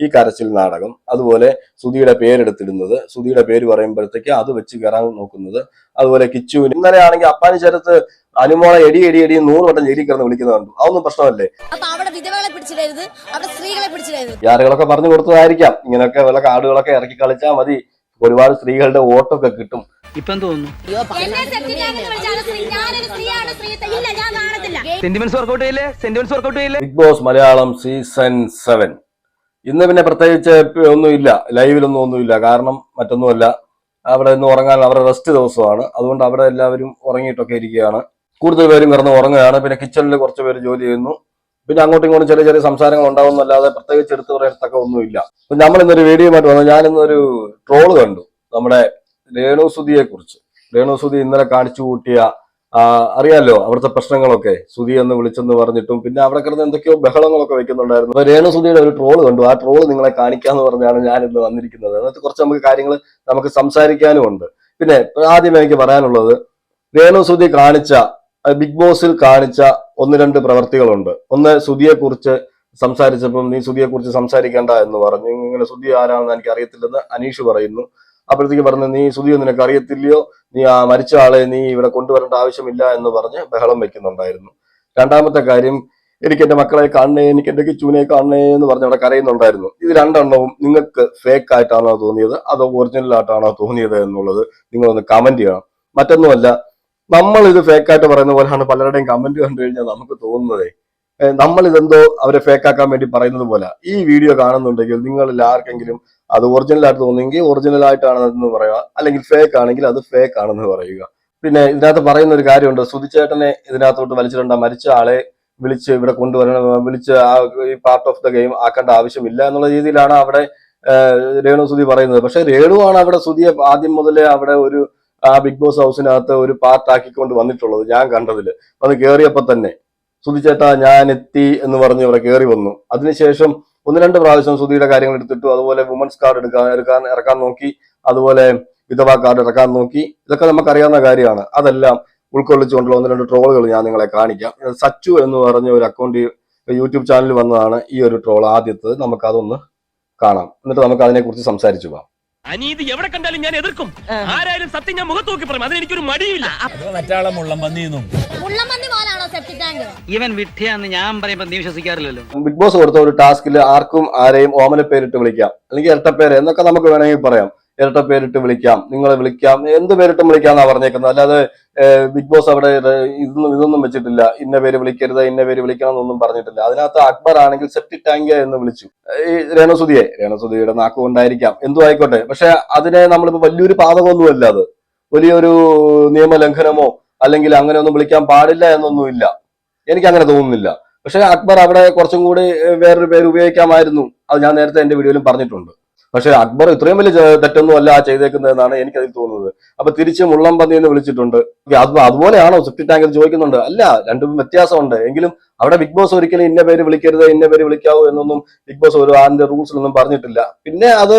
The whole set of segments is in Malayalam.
ഈ കരച്ചിൽ നാടകം. അതുപോലെ സുധിയുടെ പേരെടുത്തിടുന്നത്. സുധിയുടെ പേര് പറയുമ്പോഴത്തേക്ക് അത് വെച്ച് കയറാൻ നോക്കുന്നത്. അതുപോലെ കിച്ചുവിന്. ഇന്നലെ ആണെങ്കിൽ അപ്പാനി ചേരത്ത് അനുമോളെ എടി എടി എടി നൂറ് വട്ടം ജയിലിൽ കിടന്ന് വിളിക്കുന്നത് കണ്ടു. അതൊന്നും പ്രശ്നമല്ലേ? യാരുകളൊക്കെ പറഞ്ഞു കൊടുത്തതായിരിക്കാം. ഇങ്ങനെയൊക്കെ വല്ല കാടുകളൊക്കെ ഇറക്കി കളിച്ചാൽ മതി. ഒരുപാട് സ്ത്രീകളുടെ വോട്ടൊക്കെ കിട്ടും. ഇപ്പം തോന്നുന്നു? Bigg Boss Malayalam season seven. ഇന്ന് പിന്നെ പ്രത്യേകിച്ച് ഒന്നുമില്ല ലൈവിലൊന്നും ഒന്നുമില്ല. കാരണം മറ്റൊന്നുമല്ല അവിടെ ഇന്ന് ഉറങ്ങാൻ അവരുടെ റെസ്റ്റ് ദിവസമാണ്. അതുകൊണ്ട് അവിടെ എല്ലാവരും ഉറങ്ങിയിട്ടൊക്കെ ഇരിക്കുകയാണ്. കൂടുതൽ പേരും കിടന്ന് ഉറങ്ങുകയാണ്. പിന്നെ കിച്ചണിൽ കുറച്ച് പേര് ജോലി ചെയ്യുന്നു. പിന്നെ അങ്ങോട്ടും ഇങ്ങോട്ടും ചെറിയ ചെറിയ സംസാരങ്ങൾ ഉണ്ടാവുന്നല്ലാതെ പ്രത്യേകിച്ച് എടുത്തു പറയത്തക്ക ഒന്നുമില്ല. നമ്മൾ ഇന്നൊരു വീഡിയോ വീഡിയോയുമായിട്ട് വന്നു. ഞാനിന്നൊരു ട്രോൾ കണ്ടു. നമ്മുടെ രേണുസുതിയെ കുറിച്ച് രേണുസുതി ഇന്നലെ കാണിച്ചു കൂട്ടിയ അറിയാലോ അവിടുത്തെ പ്രശ്നങ്ങളൊക്കെ. സുധി എന്ന് വിളിച്ചെന്ന് പറഞ്ഞിട്ടും പിന്നെ അവിടെ കിടന്ന് എന്തൊക്കെയോ ബഹളങ്ങളൊക്കെ വെക്കുന്നുണ്ടായിരുന്നു. അപ്പൊ രേണു സുധിയുടെ ഒരു ട്രോൾ കണ്ടു. ആ ട്രോൾ നിങ്ങളെ കാണിക്കാന്ന് പറഞ്ഞാണ് ഞാൻ ഇന്ന് വന്നിരിക്കുന്നത്. അതിനകത്ത് കുറച്ച് നമുക്ക് കാര്യങ്ങൾ നമുക്ക് സംസാരിക്കാനും ഉണ്ട്. പിന്നെ ആദ്യം എനിക്ക് പറയാനുള്ളത് രേണു സുധി കാണിച്ച ബിഗ് ബോസിൽ കാണിച്ച ഒന്ന് രണ്ട് പ്രവർത്തികളുണ്ട്. ഒന്ന് സുധിയെ കുറിച്ച് സംസാരിച്ചപ്പം നീ സുധിയെ കുറിച്ച് സംസാരിക്കേണ്ട എന്ന് പറഞ്ഞു. ഇങ്ങനെ സുധി ആരാണെന്ന് എനിക്ക് അറിയത്തില്ലെന്ന് അനീഷ് പറയുന്നു. അപ്പോഴത്തേക്ക് പറഞ്ഞു നീ സുധിയോ നിനക്ക് അറിയത്തില്ലയോ? നീ ആ മരിച്ച ആളെ നീ ഇവിടെ കൊണ്ടുവരേണ്ട ആവശ്യമില്ല എന്ന് പറഞ്ഞ് ബഹളം വെക്കുന്നുണ്ടായിരുന്നു. രണ്ടാമത്തെ കാര്യം എനിക്ക് എന്റെ മക്കളെ കാണണേ എനിക്ക് എന്റെ കിച്ചുവിനെ കാണണേ എന്ന് പറഞ്ഞ് അവിടെ കരയുന്നുണ്ടായിരുന്നു. ഇത് രണ്ടെണ്ണവും നിങ്ങൾക്ക് ഫേക്ക് ആയിട്ടാണോ തോന്നിയത്? അതോ ഒറിജിനൽ ആയിട്ടാണോ തോന്നിയത് എന്നുള്ളത് നിങ്ങളൊന്ന് കമന്റ് ചെയ്യണം. മറ്റൊന്നുമല്ല നമ്മൾ ഇത് ഫേക്ക് ആയിട്ട് പറയുന്ന പോലെയാണ് പലരുടെയും കമന്റ് കണ്ടു കഴിഞ്ഞാൽ നമുക്ക് തോന്നുന്നതേ. നമ്മൾ ഇതെന്തോ അവരെ ഫേക്ക് ആക്കാൻ വേണ്ടി പറയുന്നത് പോലെ. ഈ വീഡിയോ കാണുന്നുണ്ടെങ്കിൽ നിങ്ങളിൽ ആർക്കെങ്കിലും അത് ഒറിജിനൽ ആയിട്ട് തോന്നിയെങ്കിൽ ഒറിജിനൽ ആയിട്ടാണെന്ന് പറയുക. അല്ലെങ്കിൽ ഫേക്ക് ആണെങ്കിൽ അത് ഫേക്ക് ആണെന്ന് പറയുക. പിന്നെ ഇതിനകത്ത് പറയുന്ന ഒരു കാര്യമുണ്ട്. സുധിച്ചേട്ടനെ ഇതിനകത്തോട്ട് വലിച്ചിട്ടുണ്ട് മരിച്ച ആളെ വിളിച്ച് ഇവിടെ കൊണ്ടുവരണം വിളിച്ച് ആ ഈ പാർട്ട് ഓഫ് ദ ഗെയിം ആക്കേണ്ട ആവശ്യമില്ല എന്നുള്ള രീതിയിലാണ് അവിടെ രേണു സുധി പറയുന്നത്. പക്ഷെ രേണുവാണ് അവിടെ സുധിയെ ആദ്യം മുതലേ അവിടെ ഒരു ആ ബിഗ് ബോസ് ഹൗസിനകത്ത് ഒരു പാർട്ട് ആക്കിക്കൊണ്ട് വന്നിട്ടുള്ളത്. ഞാൻ കണ്ടതിൽ അത് കയറിയപ്പോ തന്നെ സുധിച്ചേട്ടാ ഞാൻ എത്തി എന്ന് പറഞ്ഞ് ഇവിടെ കയറി വന്നു. അതിനുശേഷം ഒന്ന് രണ്ട് പ്രാവശ്യം സുധിയുടെ കാര്യങ്ങൾ എടുത്തിട്ടു. അതുപോലെ വുമൻസ് കാർഡ് എടുക്കാൻ എടുക്കാൻ ഇറക്കാൻ നോക്കി. അതുപോലെ വിധവാ കാർഡ് ഇറക്കാൻ നോക്കി. ഇതൊക്കെ നമുക്കറിയാവുന്ന കാര്യമാണ്. അതെല്ലാം ഉൾക്കൊള്ളിച്ചുകൊണ്ടുള്ള ഒന്ന് രണ്ട് ട്രോളുകൾ ഞാൻ നിങ്ങളെ കാണിക്കാം. സച്ചു എന്ന് പറഞ്ഞ ഒരു അക്കൗണ്ട് യൂട്യൂബ് ചാനൽ വന്നതാണ് ഈ ഒരു ട്രോൾ ആദ്യത്തത്. നമുക്കതൊന്ന് കാണാം. എന്നിട്ട് നമുക്ക് അതിനെക്കുറിച്ച് സംസാരിച്ചു പോവാം അനീതി എവിടെ കണ്ടാലും ഞാൻ എതിർക്കും. ആരായാലും സത്യം ഞാൻ മുഖത്ത് നോക്കി പറയും. അതിന് എനിക്കൊരു മടിയില്ല മറ്റാളെ മുള്ളം പന്നിയെന്നും മുള്ളമന്തി പോലാണോ സെപ്റ്റി ടാങ്ക് ഇവൻ വിഡ്ഢിയാന്ന് ഞാൻ പറയുമ്പോ നീ വിശ്വസിക്കാറില്ലല്ലോ. ബിഗ് ബോസ് കൊടുത്ത ഒരു ടാസ്കിൽ ആർക്കും ആരെയും ഓമന പേരിട്ട് വിളിക്കാം. അല്ലെങ്കിൽ ഇരട്ടപ്പേര് എന്നൊക്കെ നമുക്ക് വേണമെങ്കിൽ പറയാം. ഇരട്ട പേരിട്ട് വിളിക്കാം. നിങ്ങളെ വിളിക്കാം. എന്ത് പേരിട്ടും വിളിക്കാന്നാ പറഞ്ഞേക്കുന്നത്. അല്ലാതെ ബിഗ് ബോസ് അവിടെ ഇതൊന്നും ഇതൊന്നും വെച്ചിട്ടില്ല. ഇന്ന പേര് വിളിക്കരുത് ഇന്ന പേര് വിളിക്കണം എന്നൊന്നും പറഞ്ഞിട്ടില്ല. അതിനകത്ത് അക്ബർ ആണെങ്കിൽ സെപ്റ്റി ടാങ്ക് എന്ന് വിളിച്ചു. ഈ രേണസുതിയെ. രേണസുതിയുടെ നാക്ക് കൊണ്ടായിരിക്കാം. എന്തു ആയിക്കോട്ടെ. പക്ഷെ അതിനെ നമ്മളിപ്പോ വലിയൊരു പാതകമൊന്നുമല്ല അത്. വലിയൊരു നിയമലംഘനമോ അല്ലെങ്കിൽ അങ്ങനെ ഒന്നും വിളിക്കാൻ പാടില്ല എന്നൊന്നുമില്ല. എനിക്ക് അങ്ങനെ തോന്നുന്നില്ല. പക്ഷെ അക്ബർ അവിടെ കുറച്ചും കൂടി വേറൊരു പേര് ഉപയോഗിക്കാമായിരുന്നു. അത് ഞാൻ നേരത്തെ എന്റെ വീഡിയോയിലും പറഞ്ഞിട്ടുണ്ട്. പക്ഷെ അക്ബർ ഇത്രയും വലിയ തെറ്റൊന്നും അല്ല ചെയ്തേക്കുന്നതെന്നാണ് എനിക്ക് അതിൽ തോന്നുന്നത്. അപ്പൊ തിരിച്ച് മുള്ളം പന്നി എന്ന് വിളിച്ചിട്ടുണ്ട്. അത് അതുപോലെയാണോ സെപ്റ്റി ടാങ്കിൽ ചോദിക്കുന്നുണ്ട്? അല്ല രണ്ടും വ്യത്യാസമുണ്ട്. എങ്കിലും അവിടെ ബിഗ് ബോസ് ഒരിക്കലും ഇന്ന പേര് വിളിക്കരുത് ഇന്ന പേര് വിളിക്കാവൂ എന്നൊന്നും ബിഗ് ബോസ് ഒരു അതിന്റെ റൂൾസിലൊന്നും പറഞ്ഞിട്ടില്ല. പിന്നെ അത്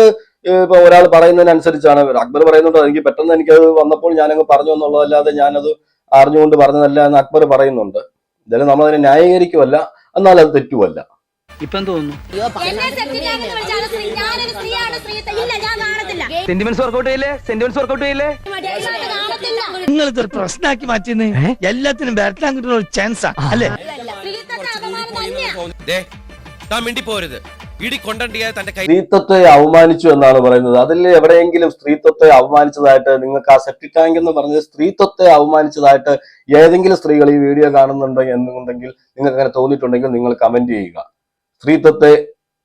ഇപ്പൊ ഒരാൾ പറയുന്നതിനനുസരിച്ചാണ്. അക്ബർ പറയുന്നുണ്ട് എനിക്ക് പെട്ടെന്ന് എനിക്കത് വന്നപ്പോൾ ഞാനങ്ങ് പറഞ്ഞു എന്നുള്ളതല്ലാതെ ഞാനത് അറിഞ്ഞുകൊണ്ട് പറഞ്ഞതല്ല എന്ന് അക്ബർ പറയുന്നുണ്ട്. എന്തായാലും നമ്മളതിനെ ന്യായീകരിക്കുമല്ല എന്നാൽ അത് തെറ്റുമല്ല ഇപ്പം തോന്നുന്നു? സെന്റിമെന്റ്സ് വർക്കൗട്ട് ചെയ്യില്ലേ? സെന്റിമെന്റ്സ് വർക്കൗട്ട് ചെയ്യില്ലേ? നിങ്ങൾ ഇതൊരു പ്രശ്നമാക്കി മാറ്റിയെന്ന് എല്ലാത്തിനും വരട്ടാൻ കിട്ടുന്ന ഒരു ചാൻസാ അല്ലേ? പോരുത് ഇടി കൊണ്ടണ്ടിയായ തന്റെ സ്ത്രീത്വത്തെ അവമാനിച്ചു എന്നാണ് പറയുന്നത്. അതിൽ എവിടെയെങ്കിലും സ്ത്രീത്വത്തെ അവമാനിച്ചതായിട്ട് നിങ്ങൾക്ക് ആ സെപ്റ്റിക് ടാങ്ക് എന്ന് പറഞ്ഞത് സ്ത്രീത്വത്തെ അവമാനിച്ചതായിട്ട് ഏതെങ്കിലും സ്ത്രീകൾ ഈ വീഡിയോ കാണുന്നുണ്ടെങ്കിൽ എന്നുണ്ടെങ്കിൽ നിങ്ങൾക്ക് അങ്ങനെ തോന്നിയിട്ടുണ്ടെങ്കിൽ നിങ്ങൾ കമന്റ് ചെയ്യുക. സ്ത്രീത്വത്തെ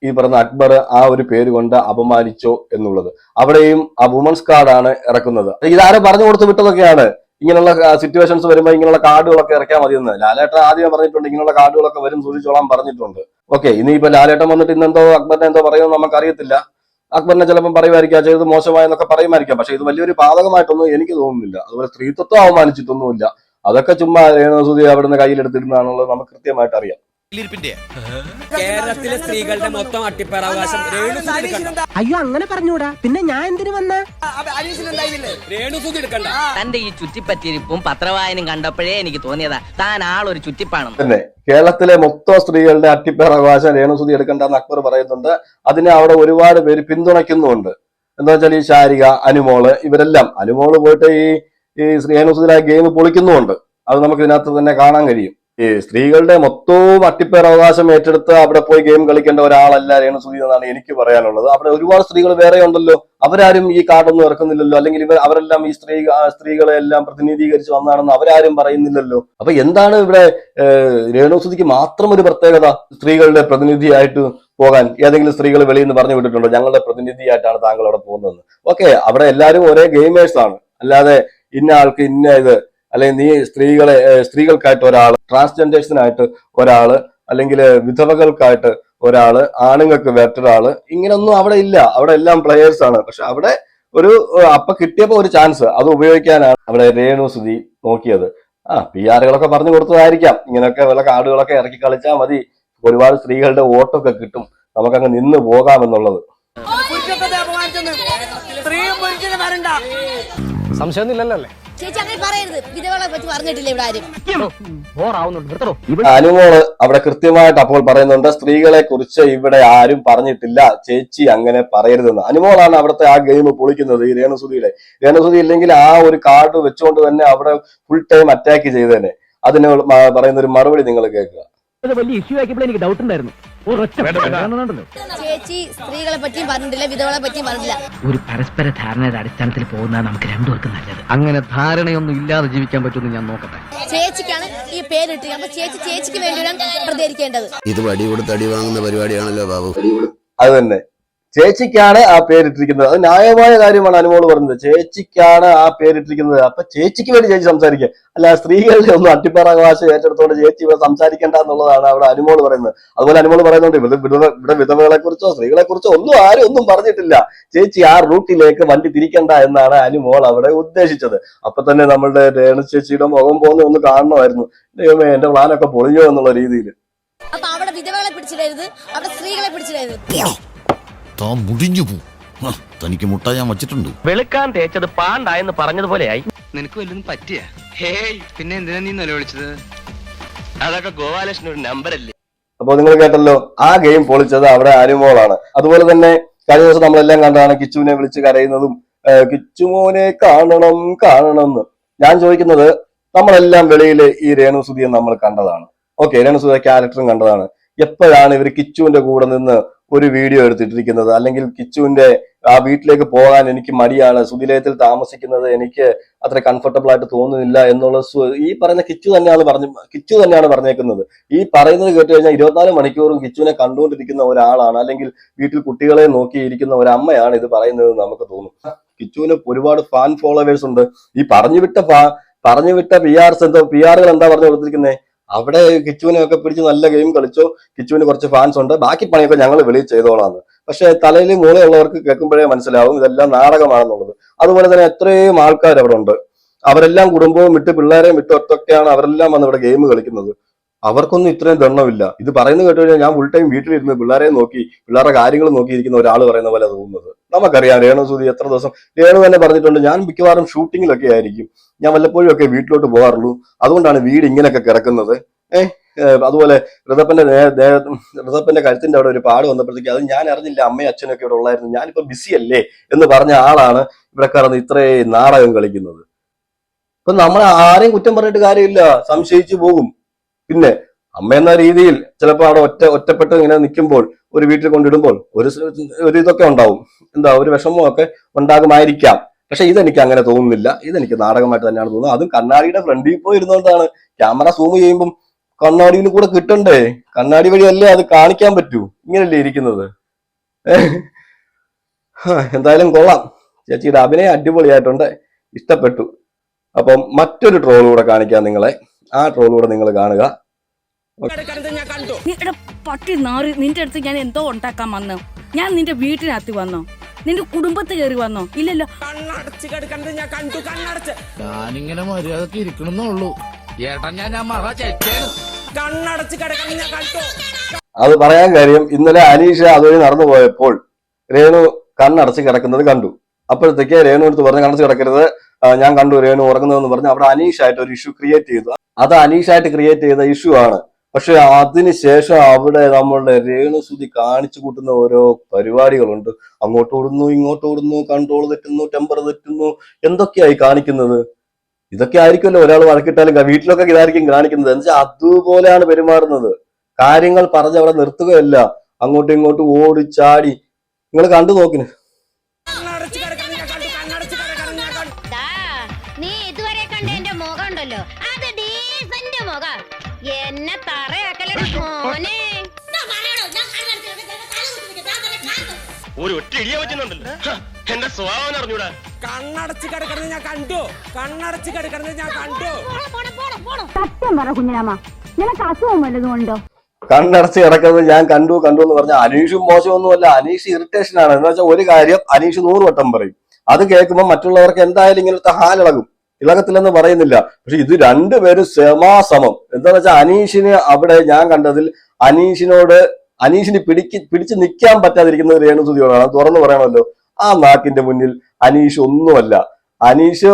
ഈ പറഞ്ഞ അക്ബർ ആ ഒരു പേര് കൊണ്ട് അപമാനിച്ചോ എന്നുള്ളത്. അവിടെയും ആ വുമൻസ് കാർഡാണ് ഇറക്കുന്നത്. ഇതാരെ പറഞ്ഞു കൊടുത്തു വിട്ടതൊക്കെയാണ്? ഇങ്ങനെയുള്ള സിറ്റുവേഷൻസ് വരുമ്പോൾ ഇങ്ങനെയുള്ള കാർഡുകളൊക്കെ ഇറക്കാൻ മതി എന്ന് ലാലേട്ടൻ ആദ്യം പറഞ്ഞിട്ടുണ്ട് ഇങ്ങനെയുള്ള കാർഡുകളൊക്കെ വരും സൂക്ഷിച്ചോളാൻ പറഞ്ഞിട്ടുണ്ട്. ഓക്കെ ഇനിയിപ്പോ ലാലേട്ടൻ വന്നിട്ട് ഇന്നെന്തോ അക്ബറിനെ എന്തോ പറയുമെന്ന് നമുക്ക് അറിയത്തില്ല അക്ബറിനെ ചിലപ്പം പറയുമായിരിക്കാം ചെയ്ത് മോശമായെന്നൊക്കെ പറയുമായിരിക്കാം. പക്ഷെ ഇത് വലിയൊരു പാതകമായിട്ടൊന്നും എനിക്ക് തോന്നുന്നില്ല. അതുപോലെ സ്ത്രീത്വം അവമാനിച്ചിട്ടൊന്നുമില്ല. അതൊക്കെ ചുമ്മാ രേണുസുതി അവിടുന്ന് കയ്യിലെടുത്തിരുന്നാണുള്ളത് നമുക്ക് കൃത്യമായിട്ട് അറിയാം. കേരളത്തിലെ സ്ത്രീകളുടെ മൊത്തം അട്ടിപ്പറാവകാശം രേണുസുതി എടുക്കണ്ട. അയ്യോ അങ്ങനെ പറഞ്ഞൂടാ. പിന്നെ ഞാൻ എന്തിനു വന്ന? രേണുസുതി എടുക്കണ്ട. തന്റെ ഈ ചുറ്റിപ്പറ്റിരിപ്പും പത്രവായനും കണ്ടപ്പോഴേ എനിക്ക് തോന്നിയതാ. താൻ ആളൊരു ചുറ്റിപ്പാണെന്ന് തന്നെ. കേരളത്തിലെ മൊത്തം സ്ത്രീകളുടെ അട്ടിപ്പേർ അവകാശം രേണുസുതി എടുക്കണ്ടെന്ന് അക്ബർ പറയുന്നുണ്ട്. അതിനെ അവിടെ ഒരുപാട് പേര് പിന്തുണയ്ക്കുന്നുണ്ട് എന്താ വെച്ചാൽ ഈ ശാരിക അനുമോൾ ഇവരെല്ലാം അനുമോൾ പോയിട്ട് ഈ ഈ രേണുസുതിയുടെ ഗെയിം പൊളിക്കുന്നുണ്ട് അത് നമുക്ക് ഇതിനകത്ത് തന്നെ കാണാൻ കഴിയും. ഈ സ്ത്രീകളുടെ മൊത്തവും അട്ടിപ്പേർ അവകാശം ഏറ്റെടുത്ത് അവിടെ പോയി ഗെയിം കളിക്കേണ്ട ഒരാളല്ല രേണുസുതി എന്നാണ് എനിക്ക് പറയാനുള്ളത്. അവിടെ ഒരുപാട് സ്ത്രീകൾ വേറെ ഉണ്ടല്ലോ. അവരാരും ഈ കാർഡൊന്നും ഇറക്കുന്നില്ലല്ലോ. അല്ലെങ്കിൽ ഇവർ അവരെല്ലാം ഈ സ്ത്രീ സ്ത്രീകളെ എല്ലാം പ്രതിനിധീകരിച്ച് വന്നാണെന്ന് അവരാരും പറയുന്നില്ലല്ലോ. അപ്പൊ എന്താണ് ഇവിടെ രേണു രേണുസുതിക്ക് മാത്രം ഒരു പ്രത്യേകത സ്ത്രീകളുടെ പ്രതിനിധിയായിട്ട് പോകാൻ? ഏതെങ്കിലും സ്ത്രീകൾ വെളിയിൽ നിന്ന് പറഞ്ഞു വിട്ടിട്ടുണ്ടോ? ഞങ്ങളുടെ പ്രതിനിധിയായിട്ടാണ് താങ്കൾ അവിടെ പോകുന്നത് ഓക്കെ അവിടെ എല്ലാവരും ഒരേ ഗെയിമേഴ്സ് ആണ്. അല്ലാതെ ഇന്ന ആൾക്ക് ഇന്ന ഇത് അല്ലെങ്കിൽ നീ സ്ത്രീകളെ സ്ത്രീകൾക്കായിട്ട് ഒരാൾ ട്രാൻസ്ജെൻഡേഴ്സിനായിട്ട് ഒരാൾ അല്ലെങ്കിൽ വിധവകൾക്കായിട്ട് ഒരാൾ ആണുങ്ങൾക്ക് വേറൊരാൾ ഇങ്ങനൊന്നും അവിടെ ഇല്ല. അവിടെ എല്ലാം പ്ലെയേഴ്സ് ആണ്. പക്ഷെ അവിടെ ഒരു അപ്പൊ കിട്ടിയപ്പോ ഒരു ചാൻസ് അത് ഉപയോഗിക്കാനാണ് അവിടെ രേണു സുധി നോക്കിയത്. ആ പി ആറുകളൊക്കെ പറഞ്ഞു കൊടുത്തതായിരിക്കാം. ഇങ്ങനെയൊക്കെ വല്ല കാർഡുകളൊക്കെ ഇറക്കി കളിച്ചാൽ മതി. ഒരുപാട് സ്ത്രീകളുടെ വോട്ടൊക്കെ കിട്ടും. നമുക്കങ്ങ് നിന്ന് പോകാമെന്നുള്ളത്. ചേച്ചി അങ്ങനെ പറയരുത്. വിധവകളെ പറ്റി പറഞ്ഞിട്ടില്ല ഇവിടെ ആരും. അനുമോൾ അവിടെ കൃത്യമായിട്ട് അപ്പോൾ പറയുന്നുണ്ട് സ്ത്രീകളെ കുറിച്ച് ഇവിടെ ആരും പറഞ്ഞിട്ടില്ല. ചേച്ചി അങ്ങനെ പറയരുതെന്ന്. അനുമോളാണ് അവിടുത്തെ ആ ഗെയിം പൊളിക്കുന്നത് ഈ രേണുസുതിയുടെ രേണുസുതി ഇല്ലെങ്കിൽ ആ ഒരു കാർഡ് വെച്ചുകൊണ്ട് തന്നെ അവിടെ ഫുൾ ടൈം അറ്റാക്ക് ചെയ്തേനെ. അതിന് പറയുന്ന ഒരു മറുപടി നിങ്ങൾ കേൾക്കുക. വലിയ ഇഷ്യൂ ആക്കിയപ്പോൾ എനിക്ക് ഡൗട്ട് ഉണ്ടായിരുന്നു. ചേച്ചി സ്ത്രീകളെ പറ്റിയും പറഞ്ഞിട്ടില്ല വിധവളെ പറ്റിയും പറഞ്ഞില്ല ഒരു പരസ്പര ധാരണയുടെ അടിസ്ഥാനത്തിൽ പോകുന്ന നമുക്ക് രണ്ടുപേർക്കും നല്ലത്. അങ്ങനെ ധാരണയൊന്നും ഇല്ലാതെ ജീവിക്കാൻ പറ്റുമെന്ന് ഞാൻ നോക്കട്ടെ. ചേച്ചിക്കാണ് ഈ പേരിട്ട് അപ്പൊ ചേച്ചി ചേച്ചിക്ക് വേണ്ടിയാണ് പ്രതികരിക്കേണ്ടത്. ഇത് വടി കൊടുത്ത് അടി വാങ്ങുന്ന പരിപാടിയാണല്ലോ ബാബു. അത് തന്നെ. ചേച്ചിക്കാണ് ആ പേരിട്ടിരിക്കുന്നത്. അത് ന്യായമായ കാര്യമാണ് അനുമോൾ പറഞ്ഞത്. ചേച്ചിക്കാണ് ആ പേരിട്ടിരിക്കുന്നത്. അപ്പൊ ചേച്ചിക്ക് വേണ്ടി ചേച്ചി സംസാരിക്കുക അല്ല സ്ത്രീകളുടെ ഒന്നും അട്ടിപ്പറാവകാശം ഏറ്റെടുത്തോണ്ട് ചേച്ചി ഇവിടെ സംസാരിക്കേണ്ട എന്നുള്ളതാണ് അവിടെ അനുമോൾ പറയുന്നത്. അതുപോലെ അനുമോൾ പറയുന്നുണ്ട് ഇവിടെ വിധവകളെ കുറിച്ചോ സ്ത്രീകളെ കുറിച്ചോ ഒന്നും ആരും ഒന്നും പറഞ്ഞിട്ടില്ല. ചേച്ചി ആ റൂട്ടിലേക്ക് വണ്ടി തിരിക്കണ്ട എന്നാണ് അനുമോൾ അവിടെ ഉദ്ദേശിച്ചത്. അപ്പൊ തന്നെ നമ്മളുടെ രേണു ചേച്ചിയുടെ മുഖം പോകുന്ന ഒന്ന് കാണണമായിരുന്നു. എന്റെ പ്ലാനൊക്കെ പൊളിഞ്ഞോ എന്നുള്ള രീതിയിൽ അപ്പൊ അവിടെ വിധവകളെ പിടിച്ചിടരുത്. അവിടെ സ്ത്രീകളെ പിടിച്ചിടരുത്. താൻ മുടിഞ്ഞു പോ തനിക്ക് മുട്ട ഞാൻ വച്ചിട്ടുണ്ട്. വെളുക്കാൻ തേച്ചത് പാണ്ടായെന്ന് പറഞ്ഞതുപോലെയായി. നിനക്ക് വല്ലതും പറ്റിയ? ഹേയ് പിന്നെ എന്തിനാ നീ നിലവിളിച്ചത് അതൊക്കെ ഗോപാലകൃഷ്ണൻ ഒരു നമ്പറല്ലേ? അപ്പോൾ നിങ്ങൾ കേട്ടല്ലോ ആ ഗെയിം പൊളിച്ചത് അവിടെ അനുമോളാണ് അതുപോലെ തന്നെ കഴിഞ്ഞ ദിവസം നമ്മളെല്ലാം കണ്ടതാണ് കിച്ചുവിനെ വിളിച്ച് കരയുന്നതും കിച്ചുമോനെ കാണണം കാണണം എന്ന്. ഞാൻ ചോദിക്കുന്നത് നമ്മളെല്ലാം വെളിയിൽ ഈ രേണുസുതിയെ നമ്മൾ കണ്ടതാണ്. ഓക്കെ രേണുസുതിയുടെ ക്യാരക്ടറും കണ്ടതാണ്. എപ്പോഴാണ് ഇവർ കിച്ചുവിന്റെ കൂടെ നിന്ന് ഒരു വീഡിയോ എടുത്തിട്ടിരിക്കുന്നത്. അല്ലെങ്കിൽ കിച്ചുവിന്റെ ആ വീട്ടിലേക്ക് പോകാൻ എനിക്ക് മടിയാണ്. സുതിലയത്തിൽ താമസിക്കുന്നത് എനിക്ക് അത്ര കംഫർട്ടബിൾ ആയിട്ട് തോന്നുന്നില്ല എന്നുള്ള ഈ പറയുന്ന കിച്ചു തന്നെയാണ് പറഞ്ഞു കിച്ചു തന്നെയാണ് പറഞ്ഞേക്കുന്നത്. ഈ പറയുന്നത് കേട്ട് കഴിഞ്ഞാൽ ഇരുപത്തിനാല് മണിക്കൂറും കിച്ചുവിനെ കണ്ടുകൊണ്ടിരിക്കുന്ന ഒരാളാണ്. അല്ലെങ്കിൽ വീട്ടിൽ കുട്ടികളെ നോക്കിയിരിക്കുന്ന ഒരു അമ്മയാണ് ഇത് പറയുന്നത് നമുക്ക് തോന്നും. കിച്ചുവിന് ഒരുപാട് ഫാൻ ഫോളോവേഴ്സ് ഉണ്ട്. ഈ പറഞ്ഞു വിട്ട പറഞ്ഞു വിട്ട പി ആർസ് എന്തോ പി ആറുകൾ എന്താ പറഞ്ഞു കൊടുത്തിരിക്കുന്നത് അവിടെ കിച്ചുവിനെ ഒക്കെ പിടിച്ച് നല്ല ഗെയിം കളിച്ചു. കിച്ചുവിന് കുറച്ച് ഫാൻസ് ഉണ്ട്. ബാക്കി പണിയൊക്കെ ഞങ്ങൾ വെളിയിൽ ചെയ്തോളാന്ന്. പക്ഷെ തലയിൽ മൂളയുള്ളവർക്ക് കേൾക്കുമ്പോഴേ മനസ്സിലാവും ഇതെല്ലാം നാടകമാണെന്നുള്ളത്. അതുപോലെ തന്നെ എത്രയും ആൾക്കാർ അവിടെ ഉണ്ട്. അവരെല്ലാം കുടുംബവും വിട്ട് പിള്ളേരെയും വിട്ട് ഒറ്റൊക്കെയാണ് അവരെല്ലാം വന്ന് ഇവിടെ ഗെയിം കളിക്കുന്നത്. അവർക്കൊന്നും ഇത്രയും ദണ്ണമില്ല ഇത് പറയുന്നത് കേട്ട് കഴിഞ്ഞാൽ ഞാൻ ഫുൾ ടൈം വീട്ടിലിരുന്ന് പിള്ളേരെ നോക്കി പിള്ളേരുടെ കാര്യങ്ങൾ നോക്കിയിരിക്കുന്ന ഒരാൾ പറയുന്ന പോലെ തോന്നുന്നത്. നമുക്കറിയാം രേണു സുധി എത്ര ദിവസം രേണു തന്നെ പറഞ്ഞിട്ടുണ്ട് ഞാൻ മിക്കവാറും ഷൂട്ടിങ്ങിലൊക്കെ ആയിരിക്കും. ഞാൻ വല്ലപ്പോഴും ഒക്കെ വീട്ടിലോട്ട് പോകാറുള്ളൂ. അതുകൊണ്ടാണ് വീട് ഇങ്ങനെയൊക്കെ കിടക്കുന്നത്. ഏഹ് അതുപോലെ ഋതപ്പന്റെ ഋതപ്പന്റെ കഴുത്തിന്റെ അവിടെ ഒരു പാട് വന്നപ്പോഴത്തേക്ക് അത് ഞാൻ അറിഞ്ഞില്ല അമ്മയും അച്ഛനും ഒക്കെ ഇവിടെ ഉള്ളായിരുന്നു. ഞാനിപ്പോ ബിസി അല്ലേ എന്ന് പറഞ്ഞ ആളാണ് ഇവിടെ കടന്ന് ഇത്രയും നാടകം കളിക്കുന്നത്. ഇപ്പൊ നമ്മൾ ആരെയും കുറ്റം പറഞ്ഞിട്ട് കാര്യമില്ല. സംശയിച്ചു പോകും. പിന്നെ അമ്മ എന്ന രീതിയിൽ ചിലപ്പോൾ അവിടെ ഒറ്റ ഒറ്റപ്പെട്ട് ഇങ്ങനെ നിൽക്കുമ്പോൾ ഒരു വീട്ടിൽ കൊണ്ടിടുമ്പോൾ ഒരു ഒരു ഇതൊക്കെ ഉണ്ടാവും. എന്താ ഒരു വിഷമമൊക്കെ ഉണ്ടാകുമായിരിക്കാം. പക്ഷെ ഇതെനിക്ക് അങ്ങനെ തോന്നുന്നില്ല. ഇതെനിക്ക് നാടകമായിട്ട് തന്നെയാണ് തോന്നുന്നത്. അതും കണ്ണാടിയുടെ ഫ്രണ്ടിൽ പോയി ഇരുന്നുകൊണ്ടാണ് ക്യാമറ സൂം ചെയ്യുമ്പം കണ്ണാടിയിൽ കൂടെ കിട്ടണ്ടേ? കണ്ണാടി വഴിയല്ലേ അത് കാണിക്കാൻ പറ്റൂ? ഇങ്ങനല്ലേ ഇരിക്കുന്നത്. എന്തായാലും കൊള്ളാം. ചേച്ചിയുടെ അഭിനയം അടിപൊളിയായിട്ടുണ്ട്. ഇഷ്ടപ്പെട്ടു. അപ്പം മറ്റൊരു ട്രോൾ കൂടെ കാണിക്കാം നിങ്ങളെ. ആ ട്രോൾ കൂടെ നിങ്ങൾ കാണുക. എടുക്കണത് ഞാൻ കണ്ടു. എടാ പട്ടി നാറി നിന്റെ അടുത്ത് ഞാൻ എന്തോ ഉണ്ടാക്കാൻ വന്നു. ഞാൻ നിന്റെ വീട്ടിനകത്ത് വന്നോ? നിന്റെ കുടുംബത്ത് കയറി വന്നോ? ഇല്ലല്ലോ. കണ്ണടച്ച് കിടക്കണത് ഞാൻ കണ്ടു കണ്ണടച്ച്. ഞാനിങ്ങനെ മര്യാദയ്ക്ക് ഇരിക്കണമെന്നുള്ളൂ. ഏട്ടാ ഞാൻ കണ്ണടച്ച് കിടക്കണം ഞാൻ കണ്ടു. അത് പറയാൻ കാര്യം ഇന്നലെ അനീഷ അതുവഴി നടന്നു പോയപ്പോൾ രേണു കണ്ണടച്ച് കിടക്കുന്നത് കണ്ടു. അപ്പോഴത്തേക്ക് രേണു എടുത്ത് പറഞ്ഞു കണ്ണടച്ച് കിടക്കരുത്. ഞാൻ കണ്ടു രേണു ഉറങ്ങുന്നതെന്ന് പറഞ്ഞ് അവിടെ അനീഷായിട്ട് ഒരു ഇഷ്യൂ ക്രിയേറ്റ് ചെയ്തു. അത് അനീഷായിട്ട് ക്രിയേറ്റ് ചെയ്ത ഇഷ്യൂ ആണ്. പക്ഷെ അതിനുശേഷം അവിടെ നമ്മളുടെ രേണുസുതി കാണിച്ചു കൂട്ടുന്ന ഓരോ പരിപാടികളുണ്ട്. അങ്ങോട്ട് ഓടുന്നു ഇങ്ങോട്ട് ഓടുന്നു കൺട്രോൾ തെറ്റുന്നു ടെമ്പർ തെറ്റുന്നു എന്തൊക്കെയായി കാണിക്കുന്നത്? ഇതൊക്കെ ആയിരിക്കുമല്ലോ ഒരാൾ വഴക്കിട്ടാലും വീട്ടിലൊക്കെ ഇതായിരിക്കും കാണിക്കുന്നത്. എന്ന് വെച്ചാൽ അതുപോലെയാണ് പെരുമാറുന്നത്. കാര്യങ്ങൾ പറഞ്ഞ് അവിടെ നിർത്തുകയല്ല. അങ്ങോട്ടും ഇങ്ങോട്ടും ഓടിച്ചാടി ചാടി. നിങ്ങൾ കണ്ടു നോക്കിന്. ഒരു ഒറ്റ ഇടിയ പറ്റുന്നുണ്ടല്ലോ. എന്റെ സ്വഭാവം അറിഞ്ഞൂടാ. കണ്ണടച്ച് കിടക്കുന്നത് ഞാൻ കണ്ടു. കണ്ണടച്ച് കിടക്കുന്നത് ഞാൻ കണ്ടു. സത്യം പറ കുഞ്ഞിരാമ. നിനക്ക് അസുഖം വല്ലതും ഉണ്ടോ? കണ്ണടച്ച് കിടക്കുന്നത് ഞാൻ കണ്ടു കണ്ടു എന്ന് പറഞ്ഞാൽ അനീഷും മോശമൊന്നുമല്ല. അനീഷ് ഇറിറ്റേഷൻ ആണ് എന്ന് വെച്ചാൽ ഒരു കാര്യം അനീഷ് നൂറ് വട്ടം പറയും. അത് കേൾക്കുമ്പോൾ മറ്റുള്ളവർക്ക് എന്തായാലും ഇങ്ങനത്തെ ഹാലിളകും. ഇളകത്തില്ലെന്ന് പറയുന്നില്ല. പക്ഷെ ഇത് രണ്ടുപേരും സമാസമം. എന്താണെന്ന് വെച്ചാൽ അനീഷിന് അവിടെ ഞാൻ കണ്ടതിൽ അനീഷിനോട് അനീഷിന് പിടിക്ക് പിടിച്ച് നിൽക്കാൻ പറ്റാതിരിക്കുന്നത് രേണുസുതിയോടാണ്. തുറന്നു പറയണമല്ലോ ആ നാക്കിന്റെ മുന്നിൽ അനീഷ് ഒന്നുമല്ല. അനീഷ്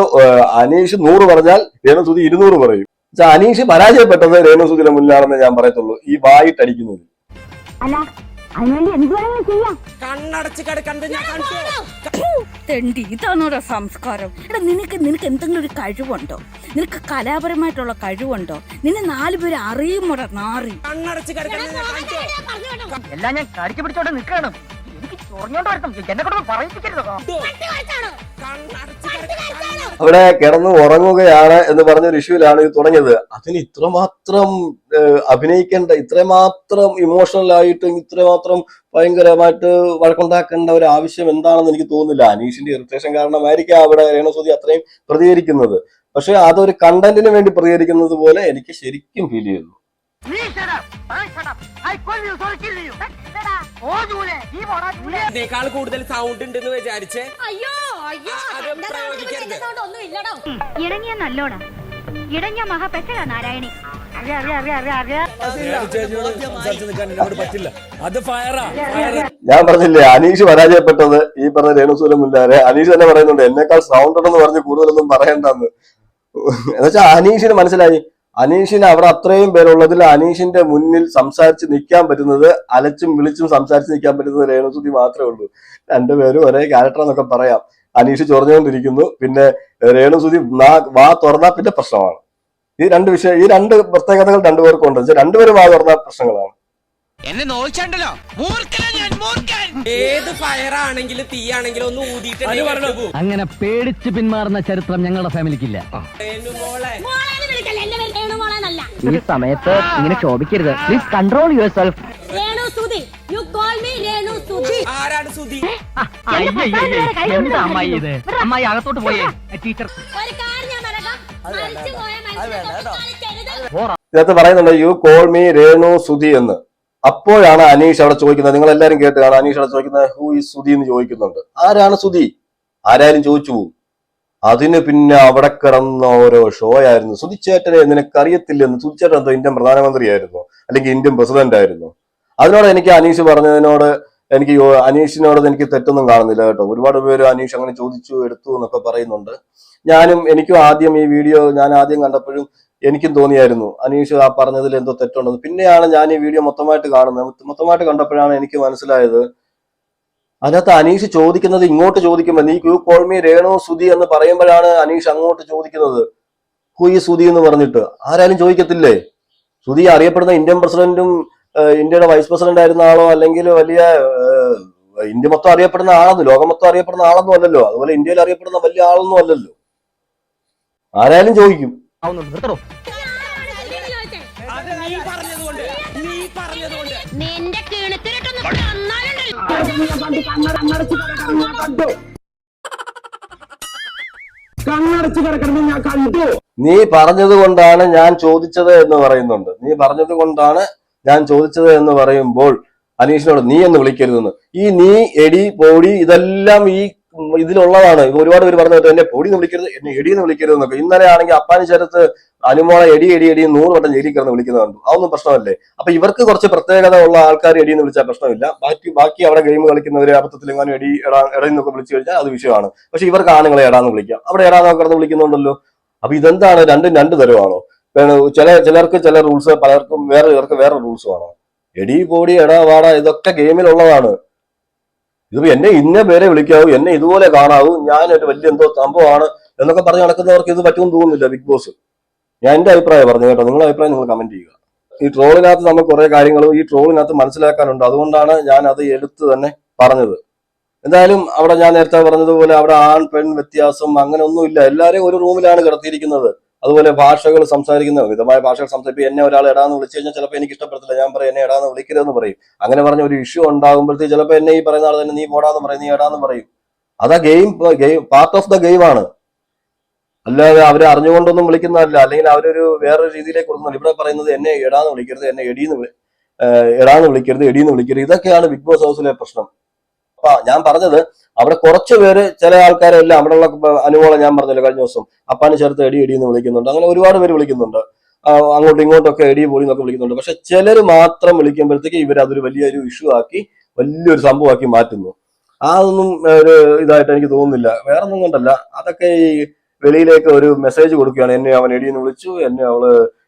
അനീഷ് നൂറ് പറഞ്ഞാൽ രേണുസുതി ഇരുന്നൂറ് പറയും. അനീഷ് പരാജയപ്പെട്ടത് രേണുസുതിയുടെ മുന്നിലാണെന്ന് ഞാൻ പറയത്തുള്ളൂ. ഈ വായിട്ടടിക്കുന്നത് അതിനുവേണ്ടി എന്ത് വേണമെങ്കിലും ചെയ്യാം. കണ്ണടച്ച് കിടക്കണം ഞാൻ കണ്ടു തെണ്ടി ഇതാണോടാ സംസ്കാരം? എടാ നിനക്ക് നിനക്ക് എന്തെങ്കിലും ഒരു കഴിവുണ്ടോ? നിനക്ക് കലാപരമായിട്ടുള്ള കഴിവുണ്ടോ? നിന്നെ നാല് പേര് അറിയുമോടാ നാറി. കണ്ണടച്ച് എല്ലാം ഞാൻ കടിച്ചു പിടിച്ചോണ്ട് നിൽക്കണം അവിടെ കിടന്ന് ഉറങ്ങുകയാണ് എന്ന് പറഞ്ഞ ഒരു ഇഷ്യൂലാണ് ഇത് തുടങ്ങിയത്. അതിന് ഇത്രമാത്രം അഭിനയിക്കേണ്ട ഇത്രമാത്രം ഇമോഷണൽ ആയിട്ടും ഇത്രമാത്രം ഭയങ്കരമായിട്ട് വഴക്കുണ്ടാക്കേണ്ട ഒരു ആവശ്യം എന്താണെന്ന് എനിക്ക് തോന്നുന്നില്ല. അനീഷിന്റെ ഇറിറ്റേഷൻ കാരണമായിരിക്കാം അവിടെ രേണുസുതി അത്രയും പ്രതികരിക്കുന്നത്. പക്ഷെ അതൊരു കണ്ടന്റിന് വേണ്ടി പ്രതികരിക്കുന്നത് പോലെ എനിക്ക് ശരിക്കും ഫീൽ ചെയ്തു ഇതിനേക്കാൾ കൂടുതൽ സൗണ്ട് ഉണ്ടെന്ന് വിചാരിച്ചേ അയ്യോ അയ്യോ അത് പ്രയോഗിക്കരുത്. ഒന്നും ഇല്ലടോ ഇടങ്ങിയ നല്ലോടാ നാരായണി പറ്റില്ല അത് ഫയറാ ഞാൻ പറഞ്ഞില്ലേ അനീഷ് പരാജയപ്പെട്ടത് ഈ പറഞ്ഞ രേണുസൂലം മുല്ലാരെ അനീഷ് തന്നെ പറയുന്നുണ്ട് എന്നെക്കാൾ സൗണ്ട് ഉണ്ടെന്ന് പറഞ്ഞ് കൂടുതലൊന്നും പറയണ്ടെന്ന് എന്നുവെച്ചാൽ അനീഷിന് മനസ്സിലായി അനീഷിന് അവിടെ അത്രയും പേരുള്ളതിൽ അനീഷിന്റെ മുന്നിൽ സംസാരിച്ച് നിൽക്കാൻ പറ്റുന്നത് അലച്ചും വിളിച്ചും സംസാരിച്ച് നിൽക്കാൻ പറ്റുന്നത് രേണുസുതി മാത്രമേ ഉള്ളൂ. രണ്ടുപേരും ഒരേ ക്യാരക്ടർ എന്നൊക്കെ പറയാം. അനീഷ് ചൊറിഞ്ഞുകൊണ്ടിരിക്കുന്നു. പിന്നെ രേണുസുതി വാ തുറന്നാൽ പിന്നെ പ്രശ്നമാണ്. ഈ രണ്ട് വിഷയം ഈ രണ്ട് പ്രത്യേകതകൾ രണ്ടുപേർക്കും ഉണ്ട് രണ്ടുപേരും വാ തുറന്ന പ്രശ്നങ്ങളാണ്. എന്നെ നോയിച്ചാണ്ടല്ലോ ഞാൻ മൂർഖൻ. ഏത് ഫയറാണെങ്കിലും തീയാണെങ്കിലും ഒന്ന് ഊതിയിട്ട് അങ്ങനെ പേടിച്ച് പിന്മാറുന്ന ചരിത്രം ഞങ്ങളുടെ ഫാമിലിക്കില്ല. ഈ സമയത്ത് ഇങ്ങനെ ശോഭിക്കരുത്. Please control yourself Renu Sudhi. You call me Renu Sudhi. ആരാണ് സുധി? അമ്മായി ഇത്? അമ്മായി അകത്തോട്ട് പോയേ. ടീച്ചർ. ഇതിനകത്ത് പറയുന്നുണ്ട് you call me Renu Sudhi എന്ന്. അപ്പോഴാണ് അനീഷ് അവിടെ ചോദിക്കുന്നത്. നിങ്ങൾ എല്ലാവരും കേട്ട് അനീഷ് അവിടെ ചോദിക്കുന്നത് ഹൂ ഈ സുധി എന്ന് ചോദിക്കുന്നുണ്ട്. ആരാണ് സുധി ആരായാലും ചോദിച്ചു പോകും. അതിന് പിന്നെ അവിടെ കിടന്ന ഓരോ ഷോ ആയിരുന്നു. സുധിച്ചേട്ടനെ നിനക്കറിയത്തില്ലെന്ന്. സുധിച്ചേട്ടൻ എന്തോ ഇന്ത്യൻ പ്രധാനമന്ത്രിയായിരുന്നു. അല്ലെങ്കിൽ ഇന്ത്യൻ പ്രസിഡന്റ് ആയിരുന്നു. അതിനോട് എനിക്ക് അനീഷ് പറഞ്ഞതിനോട് എനിക്ക് അനീഷിനോട് എനിക്ക് തെറ്റൊന്നും കാണുന്നില്ല കേട്ടോ. ഒരുപാട് പേര് അനീഷ് അങ്ങനെ ചോദിച്ചു എടുത്തു എന്നൊക്കെ പറയുന്നുണ്ട്. ഞാനും എനിക്കും ആദ്യം ഈ വീഡിയോ ഞാൻ ആദ്യം കണ്ടപ്പോഴും എനിക്കും തോന്നിയായിരുന്നു. അനീഷ് ആ പറഞ്ഞതിൽ എന്തോ തെറ്റുണ്ടെന്ന്. പിന്നെയാണ് ഞാൻ ഈ വീഡിയോ മൊത്തമായിട്ട് കാണുന്നത്. മൊത്തമായിട്ട് കണ്ടപ്പോഴാണ് എനിക്ക് മനസ്സിലായത് അതിനകത്ത് അനീഷ് ചോദിക്കുന്നത് ഇങ്ങോട്ട് ചോദിക്കുമ്പോൾ നീ you call me Renu Sudhi എന്ന് പറയുമ്പോഴാണ് അനീഷ് അങ്ങോട്ട് ചോദിക്കുന്നത്. ഹു ഈ സുധി എന്ന് പറഞ്ഞിട്ട്? ആരാലും ചോദിക്കത്തില്ലേ? സുധി അറിയപ്പെടുന്ന ഇന്ത്യൻ പ്രസിഡന്റും ഇന്ത്യയുടെ വൈസ് പ്രസിഡന്റ് ആയിരുന്ന ആളോ അല്ലെങ്കിൽ വലിയ ഇന്ത്യ മൊത്തം അറിയപ്പെടുന്ന ആളൊന്നും ലോകം മൊത്തം അറിയപ്പെടുന്ന ആളൊന്നും അല്ലല്ലോ. അതുപോലെ ഇന്ത്യയിൽ അറിയപ്പെടുന്ന വലിയ ആളൊന്നും അല്ലല്ലോ. ആരായാലും ചോദിക്കും. നിർത്തണോ നിർത്തടോ. നീ നിന്റെ കണ്ണടച്ച് ഞാൻ കണ്ടു പറഞ്ഞത് കൊണ്ടാണ് ഞാൻ ചോദിച്ചത് എന്ന് പറയുന്നുണ്ട്. നീ പറഞ്ഞത് കൊണ്ടാണ് ഞാൻ ചോദിച്ചത് എന്ന് പറയുമ്പോൾ അനീഷിനോട് നീ എന്ന് വിളിക്കരുതെന്ന്. ഈ നീ എടി പോടി ഇതെല്ലാം ഈ ഇതിലുള്ളതാണ്. ഇത് ഒരുപാട് പേര് പറഞ്ഞത് എന്നെ പൊടി എന്ന് വിളിക്കരുത് എന്നെ എടിയെന്ന് വിളിക്കരുത് എന്നൊക്കെ. ഇന്നലെ ആണെങ്കിൽ അപ്പാനി ചേർത്ത് അനുമോളെ എടി എടി എടി നൂറ് വട്ടം ജയിലിൽ കിടന്ന് വിളിക്കുന്നത് കണ്ടു. അതൊന്നും പ്രശ്നമല്ലേ? അപ്പൊ ഇവർക്ക് കുറച്ച് പ്രത്യേകത ഉള്ള ആൾക്കാർ എടി എന്ന് വിളിച്ചാൽ പ്രശ്നമില്ല. ബാക്കി ബാക്കി അവിടെ ഗെയിം കളിക്കുന്നവരെ അബദ്ധത്തിൽ എങ്ങനെ എടി എടാ എടയെന്നൊക്കെ വിളിച്ചു കഴിഞ്ഞാൽ അത് വിഷയമാണ്. പക്ഷെ ഇവർക്ക് ആണുങ്ങളെ എടാന്ന് വിളിക്കാം. അവിടെ എടാന്നൊക്കെ കിടന്ന് വിളിക്കുന്നുണ്ടല്ലോ. അപ്പൊ ഇതെന്താണ്? രണ്ടും രണ്ട് തരമാണോ? ചില ചിലർക്ക് ചില റൂൾസ് പലർക്കും വേറെ ചിലർക്ക് വേറെ റൂൾസ് എടി പോടി എടാ വാടാ ഇതൊക്കെ ഗെയിമിലുള്ളതാണ് ഇതിപ്പോ എന്നെ ഇന്ന പേരെ വിളിക്കാവൂ എന്നെ ഇതുപോലെ കാണാവൂ ഞാൻ ഒരു വലിയ എന്തോ സംഭവമാണ് എന്നൊക്കെ പറഞ്ഞ് നടക്കുന്നവർക്ക് ഇത് പറ്റുമെന്ന് തോന്നുന്നില്ല ബിഗ് ബോസ്. ഞാൻ എന്റെ അഭിപ്രായം പറഞ്ഞു കേട്ടോ നിങ്ങളുടെ അഭിപ്രായം നിങ്ങൾ കമന്റ് ചെയ്യുക. ഈ ട്രോളിനകത്ത് നമ്മൾ കുറെ കാര്യങ്ങളും ഈ ട്രോളിനകത്ത് മനസ്സിലാക്കാനുണ്ട്. അതുകൊണ്ടാണ് ഞാൻ അത് എടുത്ത് തന്നെ പറഞ്ഞത്. എന്തായാലും അവിടെ ഞാൻ നേരത്തെ പറഞ്ഞതുപോലെ അവിടെ ആൺ പെൺ വ്യത്യാസം അങ്ങനെ ഒന്നുമില്ല എല്ലാവരെയും ഒരു റൂമിലാണ് കിടത്തിയിരിക്കുന്നത്. അതുപോലെ ഭാഷകൾ സംസാരിക്കുന്ന വിധമായ ഭാഷകൾ സംസാരിക്കും എന്നെ ഒരാൾ എടാന്ന് വിളിച്ചു കഴിഞ്ഞാൽ ചിലപ്പോൾ എനിക്ക് ഇഷ്ടപ്പെടത്തില്ല. ഞാൻ പറയും എന്നെ എടാന്ന് വിളിക്കരുതെന്ന് പറയും. അങ്ങനെ പറഞ്ഞ ഒരു ഇഷ്യൂ ഉണ്ടാകുമ്പോഴത്തേക്ക് ചിലപ്പോൾ എന്നെ ഈ പറയുന്ന ആൾ തന്നെ നീ പോടാന്ന് പറയും നീ എടാന്ന് പറയും. അതാ game game part of the game ആണ്. അല്ലാതെ അവരെ അറിഞ്ഞുകൊണ്ടൊന്നും വിളിക്കുന്നതല്ല അല്ലെങ്കിൽ അവരൊരു വേറൊരു രീതിയിലേക്ക് കൊടുക്കുന്നില്ല. ഇവിടെ പറയുന്നത് എന്നെ എടാന്ന് വിളിക്കരുത് എന്നെ എടീന്ന് എടാന്ന് വിളിക്കരുത് എടീന്ന് വിളിക്കരുത്. ഇതൊക്കെയാണ് ബിഗ് ബോസ് ഹൗസിലെ പ്രശ്നം. അപ്പൊ ഞാൻ പറഞ്ഞത് അവിടെ കുറച്ച് പേര് ചില ആൾക്കാരെല്ലാം അവിടെയുള്ള അനുഭവം ഞാൻ പറഞ്ഞല്ലോ കഴിഞ്ഞ ദിവസം. അപ്പാന് ചേർത്ത് എടി എടി എന്ന് വിളിക്കുന്നുണ്ട്. അങ്ങനെ ഒരുപാട് പേര് വിളിക്കുന്നുണ്ട്. ആ, അങ്ങോട്ടും ഇങ്ങോട്ടൊക്കെ എടി പോളി എന്നൊക്കെ വിളിക്കുന്നുണ്ട്. പക്ഷെ ചിലർ മാത്രം വിളിക്കുമ്പോഴത്തേക്ക് ഇവർ അതൊരു വലിയൊരു ഇഷ്യൂ ആക്കി വലിയൊരു സംഭവമാക്കി മാറ്റുന്നു. അതൊന്നും ഒരു ഇതായിട്ട് എനിക്ക് തോന്നുന്നില്ല. വേറെ ഒന്നും കൊണ്ടല്ല. അതൊക്കെ ഈ വെളിയിലേക്ക് ഒരു മെസ്സേജ് കൊടുക്കുകയാണ്. എന്നെ അവൻ എടിയെന്ന് വിളിച്ചു. എന്നെ അവൾ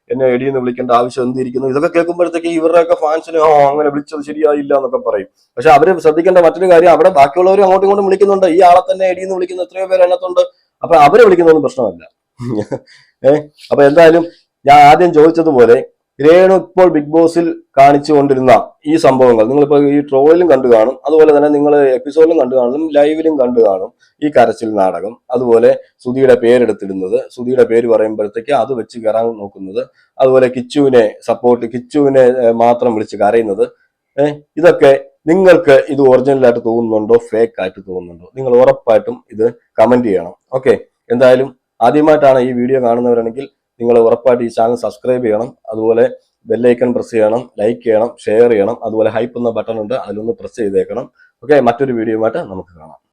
എന്നെ എടി എന്ന് വിളിക്കേണ്ട ആവശ്യം എന്തിരിക്കുന്നു? ഇതൊക്കെ കേൾക്കുമ്പോഴത്തേക്ക് ഇവരുടെയൊക്കെ ഫാൻസിന് ഓ അങ്ങനെ വിളിച്ചത് ശരിയായില്ല എന്നൊക്കെ പറയും. പക്ഷെ അവർ ശ്രദ്ധിക്കേണ്ട മറ്റൊരു കാര്യം അവിടെ ബാക്കിയുള്ളവരും അങ്ങോട്ടും ഇങ്ങോട്ടും വിളിക്കുന്നുണ്ട്. ഈ ആളെ തന്നെ എടി എന്ന് വിളിക്കുന്ന എത്രയോ പേര് അതിനകത്തുണ്ട്. അപ്പൊ അവരെ വിളിക്കുന്നതൊന്നും പ്രശ്നമല്ല. ഏഹ് അപ്പൊ എന്തായാലും ഞാൻ ആദ്യം ചോദിച്ചതുപോലെ രേണു ഇപ്പോൾ ബിഗ് ബോസിൽ കാണിച്ചു കൊണ്ടിരുന്ന ഈ സംഭവങ്ങൾ നിങ്ങളിപ്പോ ഈ ട്രോളിലും കണ്ടു കാണും. അതുപോലെ തന്നെ നിങ്ങൾ എപ്പിസോഡിലും കണ്ടു കാണും. ലൈവിലും കണ്ടു കാണും. ഈ കരച്ചിൽ നാടകം. അതുപോലെ സുധിയുടെ പേരെടുത്തിടുന്നത്. സുധിയുടെ പേര് പറയുമ്പോഴത്തേക്ക് അത് വെച്ച് കയറാൻ നോക്കുന്നത്. അതുപോലെ കിച്ചുവിനെ സപ്പോർട്ട് കിച്ചുവിനെ മാത്രം വിളിച്ച് കരയുന്നത്. ഇതൊക്കെ നിങ്ങൾക്ക് ഇത് ഒറിജിനലായിട്ട് തോന്നുന്നുണ്ടോ? ഫേക്ക് ആയിട്ട് തോന്നുന്നുണ്ടോ? നിങ്ങൾ ഉറപ്പായിട്ടും ഇത് കമന്റ് ചെയ്യണം. ഓക്കെ എന്തായാലും ആദ്യമായിട്ടാണ് ഈ വീഡിയോ കാണുന്നവരാണെങ്കിൽ നിങ്ങൾ ഉറപ്പായിട്ട് ഈ ചാനൽ സബ്സ്ക്രൈബ് ചെയ്യണം. അതുപോലെ ബെല്ലൈക്കൺ പ്രസ് ചെയ്യണം. ലൈക്ക് ചെയ്യണം. ഷെയർ ചെയ്യണം. അതുപോലെ ഹൈപ്പ് എന്ന ബട്ടൺ ഉണ്ട്. അതിലൊന്ന് പ്രസ് ചെയ്തേക്കണം. ഓക്കെ മറ്റൊരു വീഡിയോയുമായിട്ട് നമുക്ക് കാണാം.